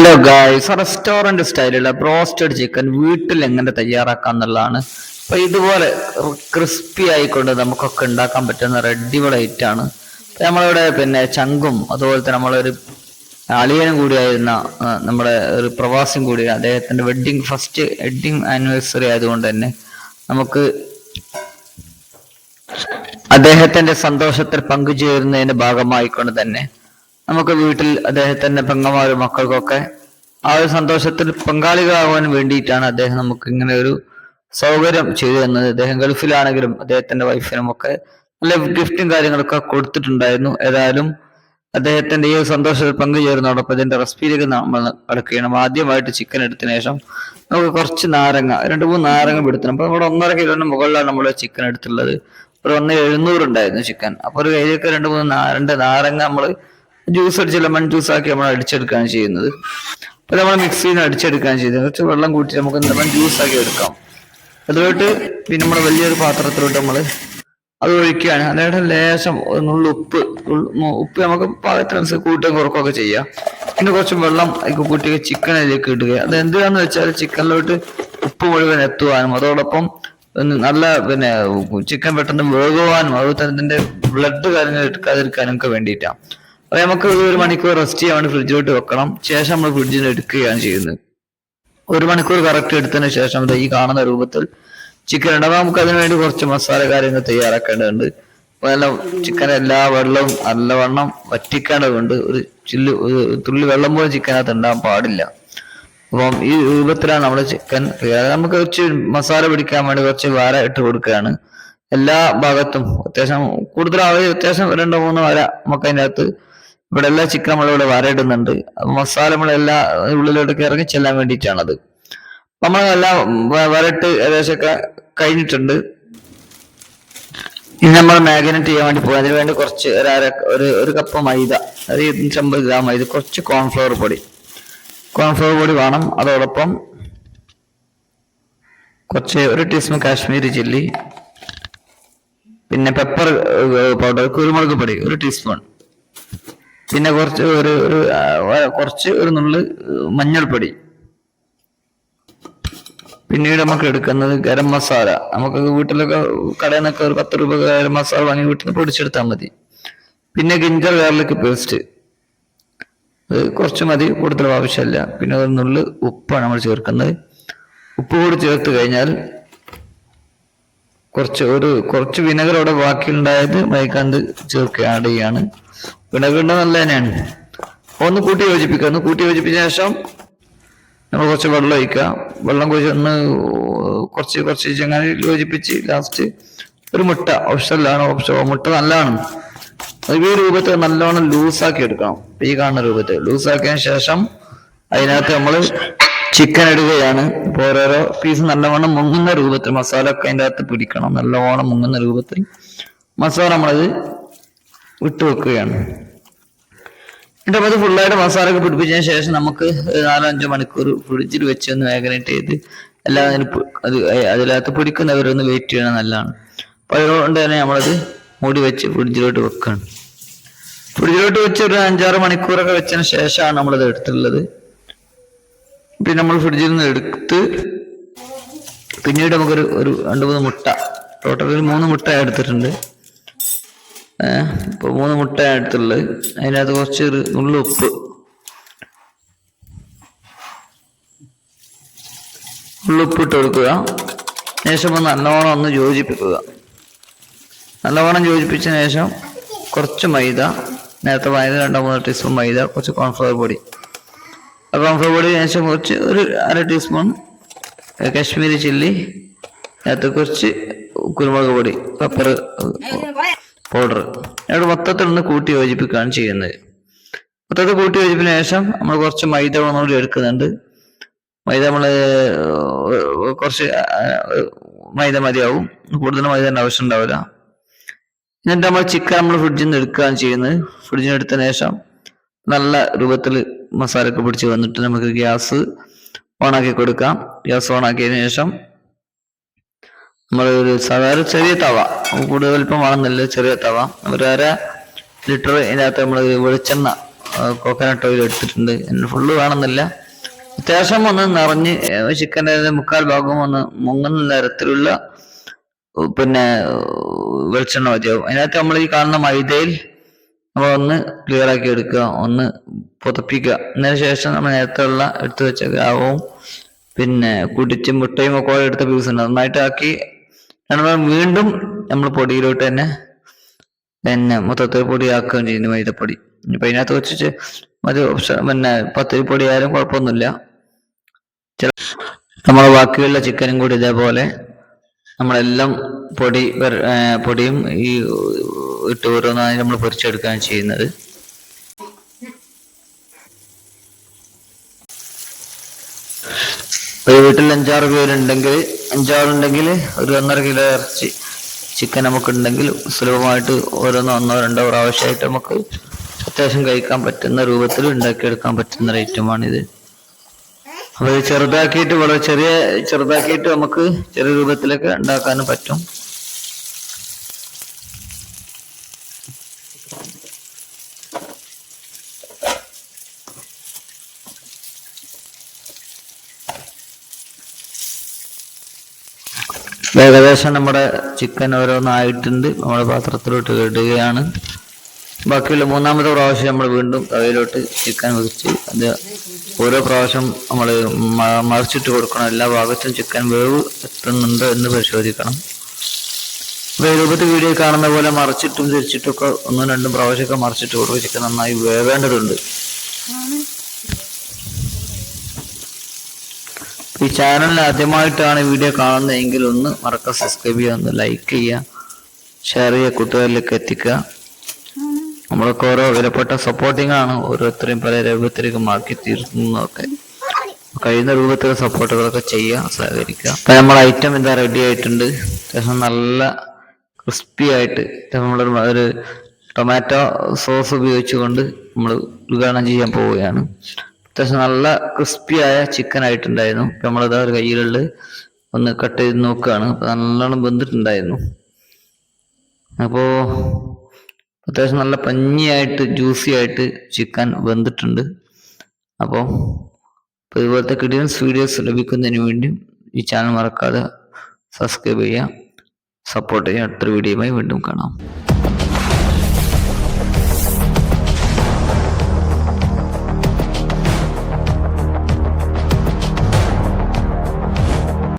Hello guys restaurant സ്റ്റൈലുള്ള broasted chicken വീട്ടിൽ എങ്ങനെ തയ്യാറാക്കാം എന്നുള്ളതാണ്. അപ്പം ഇതുപോലെ ക്രിസ്പി ആയിക്കൊണ്ട് നമുക്കൊക്കെ ഉണ്ടാക്കാൻ പറ്റുന്ന റെഡിബിൾ ഐറ്റാണ് നമ്മളിവിടെ പിന്നെ ചങ്കും അതുപോലെ തന്നെ നമ്മളൊരു അളിയനും കൂടിയായിരുന്ന നമ്മുടെ ഒരു പ്രവാസിയും കൂടി അദ്ദേഹത്തിന്റെ വെഡ്ഡിങ് ഫസ്റ്റ് വെഡ്ഡിങ് ആനിവേഴ്സറി ആയതുകൊണ്ട് തന്നെ നമുക്ക് അദ്ദേഹത്തിന്റെ സന്തോഷത്തിൽ പങ്കുചേരുന്നതിന്റെ ഭാഗമായിക്കൊണ്ട് തന്നെ നമുക്ക് വീട്ടിൽ അദ്ദേഹത്തിന്റെ പെങ്ങന്മാരും മക്കൾക്കൊക്കെ ആ ഒരു സന്തോഷത്തിൽ പങ്കാളികളാവാൻ വേണ്ടിയിട്ടാണ് അദ്ദേഹം നമുക്ക് ഇങ്ങനെ ഒരു സൗകര്യം ചെയ്തു തന്നത്. അദ്ദേഹം ഗൾഫിലാണെങ്കിലും അദ്ദേഹത്തിന്റെ വൈഫിനും ഒക്കെ നല്ല ഗിഫ്റ്റും കാര്യങ്ങളൊക്കെ കൊടുത്തിട്ടുണ്ടായിരുന്നു. ഏതായാലും അദ്ദേഹത്തിന്റെ ഈ സന്തോഷത്തിൽ പങ്കുചേരുന്നതോടൊപ്പം ഇതിന്റെ റെസിപ്പിയിലേക്ക് നമ്മൾ കടക്കുകയാണ് ആദ്യമായിട്ട് ചിക്കൻ എടുത്തതിനു ശേഷം നമുക്ക് കുറച്ച് നാരങ്ങ രണ്ട് മൂന്ന് നാരങ്ങ എടുത്തണം അപ്പൊ നമ്മുടെ ഒന്നര കിലോന് മുകളിലാണ് നമ്മൾ ചിക്കൻ എടുത്തുള്ളത് ഒരു ഒന്ന് എഴുന്നൂറ് ഉണ്ടായിരുന്നു ചിക്കൻ അപ്പൊ ഒരു കയ്യിലേക്ക് രണ്ട് മൂന്ന് രണ്ട് നാരങ്ങ നമ്മൾ ജ്യൂസ് അടിച്ച് ലെമൺ ജ്യൂസ് ആക്കി നമ്മൾ അടിച്ചെടുക്കുകയാണ് ചെയ്യുന്നത്. അപ്പൊ നമ്മൾ മിക്സിയിൽ നിന്ന് അടിച്ചെടുക്കുകയാണ് ചെയ്യുന്നത്. കുറച്ച് വെള്ളം കൂട്ടി നമുക്ക് ലെമൺ ജ്യൂസ് ആക്കി എടുക്കാം. അതിലോട്ട് പിന്നെ നമ്മൾ വലിയൊരു പാത്രത്തിലോട്ട് നമ്മൾ അത് ഒഴിക്കുകയാണ്. അതിനായിട്ട് ലേശം ഉപ്പ് ഉപ്പ് നമുക്ക് പാകത്തിനനുസരിച്ച് കൂട്ടുകയും കുറക്കുകയൊക്കെ ചെയ്യാം. പിന്നെ കുറച്ച് വെള്ളം അതിൽ കൂട്ടി ചിക്കൻ അതിലേക്ക് ഇടുക. അത് എന്തിനാന്ന് വെച്ചാൽ ചിക്കനിലോട്ട് ഉപ്പ് മുഴുവൻ എത്തുവാനും അതോടൊപ്പം നല്ല പിന്നെ ചിക്കൻ പെട്ടെന്ന് വേകുവാനും അതുപോലെ തന്നെ ഇതിന്റെ ബ്ലഡ് കാര്യങ്ങൾ എടുക്കാതിരിക്കാനും ഒക്കെ വേണ്ടിയിട്ടാണ്. അപ്പൊ നമുക്ക് ഒരു മണിക്കൂർ റെസ്റ്റ് ചെയ്യാൻ വേണ്ടി ഫ്രിഡ്ജിലോട്ട് വെക്കണം. ശേഷം നമ്മൾ ഫ്രിഡ്ജിൽ എടുക്കുകയാണ് ചെയ്യുന്നത്. ഒരു മണിക്കൂർ കറക്റ്റ് എടുത്തതിന് ശേഷം ഈ കാണുന്ന രൂപത്തിൽ ചിക്കൻ ഉണ്ടാവും നമുക്ക് അതിനു വേണ്ടി കുറച്ച് മസാല കാര്യങ്ങൾ തയ്യാറാക്കേണ്ടതുണ്ട്. നല്ല ചിക്കൻ എല്ലാ വെള്ളവും നല്ലവണ്ണം വറ്റിക്കേണ്ടതുണ്ട്. ഒരു ചില്ല് തുള്ളി വെള്ളം പോലും ചിക്കനകത്ത് ഉണ്ടാകാൻ പാടില്ല. അപ്പം ഈ രൂപത്തിലാണ് നമ്മുടെ ചിക്കൻ നമുക്ക് കുറച്ച് മസാല പിടിക്കാൻ വേണ്ടി കുറച്ച് വാര ഇട്ട് കൊടുക്കുകയാണ്. എല്ലാ ഭാഗത്തും അത്യാവശ്യം കൂടുതൽ അത്യാവശ്യം രണ്ടോ മൂന്നോ വര നമുക്ക് അതിനകത്ത് ഇവിടെ എല്ലാ ചിക്കൻ നമ്മളിവിടെ വരയിടുന്നുണ്ട്. മസാല നമ്മളെല്ലാ ഉള്ളിലോട്ടൊക്കെ ഇറങ്ങി ചെല്ലാൻ വേണ്ടിയിട്ടാണത്. നമ്മളെല്ലാം വരട്ട് ഏകദേശമൊക്കെ കഴിഞ്ഞിട്ടുണ്ട്. ഇനി നമ്മൾ മാഗ്നറ്റ് ചെയ്യാൻ വേണ്ടി പോകും അതിന് വേണ്ടി കുറച്ച് ഒരു അര ഒരു ഒരു കപ്പ് മൈദ അത് ഇരുന്നൂറ്റമ്പത് ഗ്രാം മൈദ കുറച്ച് കോൺഫ്ലവർ പൊടി. കോൺഫ്ലവർ പൊടി വേണം. അതോടൊപ്പം കുറച്ച് ഒരു ടീസ്പൂൺ കാശ്മീരി ചില്ലി പിന്നെ പെപ്പർ പൗഡർ കുരുമുളക് പൊടി ഒരു ടീസ്പൂൺ. പിന്നെ കുറച്ച് ഒരു ഒരു കുറച്ച് ഒരു നുള്ള് മഞ്ഞൾപ്പൊടി. പിന്നീട് നമുക്ക് എടുക്കുന്നത് ഗരം മസാല. നമുക്ക് വീട്ടിലൊക്കെ കടയിൽ നിന്നൊക്കെ ഒരു പത്ത് രൂപ ഗരം മസാല വാങ്ങി വീട്ടിൽ നിന്ന് പൊടിച്ചെടുത്താൽ മതി. പിന്നെ ഗിഞ്ചർ ഗാർലിക് പേസ്റ്റ് കുറച്ച് മതി കൂടുതൽ ആവശ്യമില്ല. പിന്നെ ഒരു നുള്ള് ഉപ്പാണ് നമ്മൾ ചേർക്കുന്നത്. ഉപ്പ് കൂടി ചേർത്ത് കഴിഞ്ഞാൽ കുറച്ച് ഒരു കുറച്ച് വിനഗർ അവിടെ ബാക്കിയുണ്ടായത് മൈക്കാന്ത് ചേർക്കുക ആഡ് ചെയ്യാണ്. വിനെഗർ നല്ല തന്നെയാണ് ഒന്ന് കൂട്ടി യോജിപ്പിക്കുക ഒന്ന് കൂട്ടി യോജിപ്പിച്ച ശേഷം നമ്മൾ കുറച്ച് വെള്ളം ഒഴിക്കുക. വെള്ളം കുറച്ച് ഒന്ന് കുറച്ച് കുറച്ച് ചങ്ങനെ യോജിപ്പിച്ച് ലാസ്റ്റ് ഒരു മുട്ട ഓപ്ഷനിലാണ് ഓപ്ഷൻ മുട്ട നല്ലതാണ്. അത് ഈ രൂപത്തിൽ നല്ലോണം ലൂസാക്കി എടുക്കണം. ഈ കാണുന്ന രൂപത്തിൽ. ലൂസാക്കിയതിന് ശേഷം അതിനകത്ത് നമ്മൾ ചിക്കൻ ഇടുകയാണ്. ഇപ്പോൾ ഓരോരോ പീസ് നല്ലവണ്ണം മുങ്ങുന്ന രൂപത്തിൽ മസാല ഒക്കെ അതിന്റെ അകത്ത് പിടിക്കണം. നല്ലവണ്ണം മുങ്ങുന്ന രൂപത്തിൽ. മസാല നമ്മളത് വിട്ടു വെക്കുകയാണ് എന്നിട്ട് അത് ഫുള്ളായിട്ട് മസാല ഒക്കെ പിടിപ്പിച്ചതിന് ശേഷം നമുക്ക് നാലോ അഞ്ചോ മണിക്കൂർ ഫ്രിഡ്ജിൽ വെച്ച് ഒന്ന് മാഗ്നേറ്റ് ചെയ്ത് എല്ലാം അതിന് അത് അതിനകത്ത് പിടിക്കുന്നവരൊന്ന് വെയിറ്റ് ചെയ്യണം നല്ലതാണ്. അപ്പൊ അതുകൊണ്ട് തന്നെ നമ്മളത് മൂടി വെച്ച് ഫ്രിഡ്ജിലോട്ട് വെക്കുകയാണ്. ഫ്രിഡ്ജിലോട്ട് വെച്ച് ഒരു അഞ്ചാറ് മണിക്കൂറൊക്കെ വെച്ചതിന് ശേഷമാണ് നമ്മളത് എടുത്തുള്ളത് പിന്നെ നമ്മൾ ഫ്രിഡ്ജിൽ നിന്ന് എടുത്ത് പിന്നീട് നമുക്കൊരു ഒരു രണ്ട് മൂന്ന് മുട്ട. ടോട്ടൽ ഒരു മൂന്ന് മുട്ട എടുത്തിട്ടുണ്ട്. ഇപ്പൊ മൂന്ന് മുട്ട എടുത്തുള്ളത് അതിനകത്ത് കുറച്ച് ഉള്ളു നുള്ളു ഉപ്പ്. ഉള്ളുപ്പ് ഇട്ട് കൊടുക്കുക. ശേഷം ഒന്ന് നല്ലവണ്ണം ഒന്ന് യോജിപ്പിക്കുക. നല്ലവണ്ണം യോജിപ്പിച്ചതിന് ശേഷം കുറച്ച് മൈദ നേരത്തെ മൈദ രണ്ടോ മൂന്നോ ടീസ്പൂൺ മൈദ കുറച്ച് കോൺഫ്ലവർ പൊടി. കോൺഫ്ലവർ പൊടി ശേഷം കുറച്ച് ഒരു അര ടീസ്പൂൺ കാശ്മീരി ചില്ലി നേരത്തെ കുറച്ച് കുരുമുളക് പൊടി പെപ്പർ പൗഡർ. ഇവിടെ മൊത്തത്തിൽ ഒന്ന് കൂട്ടി യോജിപ്പിക്കുകയാണ് ചെയ്യുന്നത്. മൊത്തത്തിൽ കൂട്ടി യോജിപ്പിന് ശേഷം നമ്മൾ കുറച്ച് മൈദ കൂടി എടുക്കുന്നുണ്ട്. മൈദ നമ്മൾ കുറച്ച് മൈദ മതിയാവും. കൂടുതൽ മൈദ ആവശ്യം ഉണ്ടാവില്ല. എന്നിട്ട് നമ്മൾ ചിക്കൻ നമ്മൾ ഫ്രിഡ്ജിൽ നിന്ന് എടുക്കുകയാണ് ചെയ്യുന്നത്. ഫ്രിഡ്ജിൽ നിന്ന് എടുത്തതിന് ശേഷം നല്ല രൂപത്തിൽ മസാലൊക്കെ പിടിച്ച് വന്നിട്ട് നമുക്ക് ഗ്യാസ് ഓണാക്കി കൊടുക്കാം. ഗ്യാസ് ഓണാക്കിയതിനു ശേഷം നമ്മൾ ഒരു സാധാരണ ചെറിയ തവ. കൂടുതൽ വലിപ്പം വേണമെന്നില്ല ചെറിയ തവ. ഒരു അര ലിറ്റർ ഇതിനകത്ത് നമ്മൾ വെളിച്ചെണ്ണ കോക്കനട്ട് ഓയിൽ എടുത്തിട്ടുണ്ട്. ഫുള്ള് വേണമെന്നില്ല. അത്യാവശ്യം ഒന്ന് നിറഞ്ഞ് ചിക്കന്റെ മുക്കാൽ ഭാഗം ഒന്ന് മുങ്ങുന്ന തരത്തിലുള്ള പിന്നെ വെളിച്ചെണ്ണ മതിയാവും. അതിനകത്ത് നമ്മൾ ഈ കാണുന്ന മൈദയിൽ നമ്മൾ ഒന്ന് ക്ലിയർ ആക്കി എടുക്കുക ഒന്ന് പുതപ്പിക്കുക. അതിന് ശേഷം നമ്മൾ നേരത്തെ ഉള്ള എടുത്തു വെച്ച ഗ്രാവവും പിന്നെ കുടിച്ചും മുട്ടയും ഒക്കെ എടുത്ത പീസ് ഉണ്ട്. നന്നായിട്ട് ആക്കി നമ്മൾ വീണ്ടും നമ്മൾ പൊടിയിലോട്ട് തന്നെ പിന്നെ മൊത്തത്തിൽ പൊടിയാക്കുകയും ചെയ്യുന്നു മൈദപ്പൊടി ഇനിയിപ്പോൾ അതിനകത്ത് വെച്ചിട്ട് മതി. ഓപ്ഷൻ പിന്നെ പത്തിരിപ്പൊടി ആയാലും കുഴപ്പമൊന്നുമില്ല. ചില നമ്മൾ ബാക്കിയുള്ള ചിക്കനും കൂടി ഇതേപോലെ നമ്മളെല്ലാം പൊടി പൊടിയും ഈ ഇട്ട് ഓരോന്നായി നമ്മൾ പൊരിച്ചെടുക്കുകയാണ് ചെയ്യുന്നത്. ഒരു വീട്ടിൽ അഞ്ചാറ് പേരുണ്ടെങ്കിൽ അഞ്ചാളുണ്ടെങ്കിൽ ഒരു ഒന്നര കിലോ ഇറച്ചി ചിക്കൻ നമുക്ക് നമുക്കുണ്ടെങ്കിൽ സുലഭമായിട്ട് ഓരോന്നോ ഒന്നോ രണ്ടോ പ്രാവശ്യമായിട്ട് നമുക്ക് അത്യാവശ്യം കഴിക്കാൻ പറ്റുന്ന രൂപത്തിൽ ഉണ്ടാക്കിയെടുക്കാൻ പറ്റുന്ന അപ്പോൾ ഇത് ചെറുതാക്കിയിട്ട് വളരെ ചെറിയ ചെറുതാക്കിയിട്ട് നമുക്ക് ചെറിയ രൂപത്തിലൊക്കെ ഉണ്ടാക്കാനും പറ്റും. ഏകദേശം നമ്മുടെ ചിക്കൻ ഓരോന്നായിട്ടുണ്ട്. നമ്മുടെ പാത്രത്തിലോട്ട് ഇടുകയാണ്. ബാക്കിയുള്ള മൂന്നാമത്തെ പ്രാവശ്യം നമ്മൾ വീണ്ടും തവയിലോട്ട് ചിക്കൻ വെച്ച് അത് ഓരോ പ്രാവശ്യം നമ്മൾ മറിച്ചിട്ട് കൊടുക്കണം. എല്ലാ ഭാഗത്തും ചിക്കൻ വേവ് എത്തുന്നുണ്ടോ എന്ന് പരിശോധിക്കണം. രൂപത്തിൽ വീഡിയോ കാണുന്ന പോലെ മറിച്ചിട്ടും തിരിച്ചിട്ടും ഒക്കെ ഒന്നും രണ്ടും പ്രാവശ്യമൊക്കെ മറിച്ചിട്ട് കൊടുക്കുക ചിക്കൻ നന്നായി വേവേണ്ടതുണ്ട്. ഈ ചാനൽ ആദ്യമായിട്ടാണ് വീഡിയോ കാണുന്നതെങ്കിൽ ഒന്ന് മറക്ക സബ്സ്ക്രൈബ് ചെയ്യുക ഒന്ന് ലൈക്ക് ചെയ്യുക ഷെയർ ചെയ്യുക കൂട്ടുകാരിലേക്ക് എത്തിക്കുക. നമ്മളൊക്കെ ഓരോ വിലപ്പെട്ട സപ്പോർട്ടിംഗ് ആണ് ഓരോരുത്തരെയും പല രൂപത്തിലേക്ക് മാറ്റി തീർക്കുന്നതൊക്കെ. കഴിയുന്ന രൂപത്തിൽ സപ്പോർട്ടുകളൊക്കെ ചെയ്യുക സഹകരിക്കുക. അപ്പം നമ്മൾ ഐറ്റം എന്താ റെഡി ആയിട്ടുണ്ട്? അത്യാവശ്യം നല്ല ക്രിസ്പി ആയിട്ട് നമ്മളൊരു ഒരു ടൊമാറ്റോ സോസ് ഉപയോഗിച്ചുകൊണ്ട് നമ്മൾ ഉദ്ഘാടനം ചെയ്യാൻ പോവുകയാണ്. അത്യാവശ്യം നല്ല ക്രിസ്പി ആയ ചിക്കൻ ആയിട്ടുണ്ടായിരുന്നു. ഇപ്പൊ നമ്മളിതാ ഒരു കയ്യിലുള്ള ഒന്ന് കട്ട് ചെയ്ത് നോക്കുകയാണ് അപ്പൊ നല്ലോണം വെന്തിട്ടുണ്ടായിരുന്നു. അപ്പോ അത്യാവശ്യം നല്ല പഞ്ഞിയായിട്ട് ജ്യൂസി ആയിട്ട് ചിക്കൻ വെന്തിട്ടുണ്ട്. അപ്പോൾ ഇതുപോലത്തെ കിഡിയൻസ് വീഡിയോസ് ലഭിക്കുന്നതിന് വേണ്ടി ഈ ചാനൽ മറക്കാതെ സബ്സ്ക്രൈബ് ചെയ്യുക സപ്പോർട്ട് ചെയ്യുക. അടുത്തൊരു വീഡിയോയുമായി വീണ്ടും കാണാം.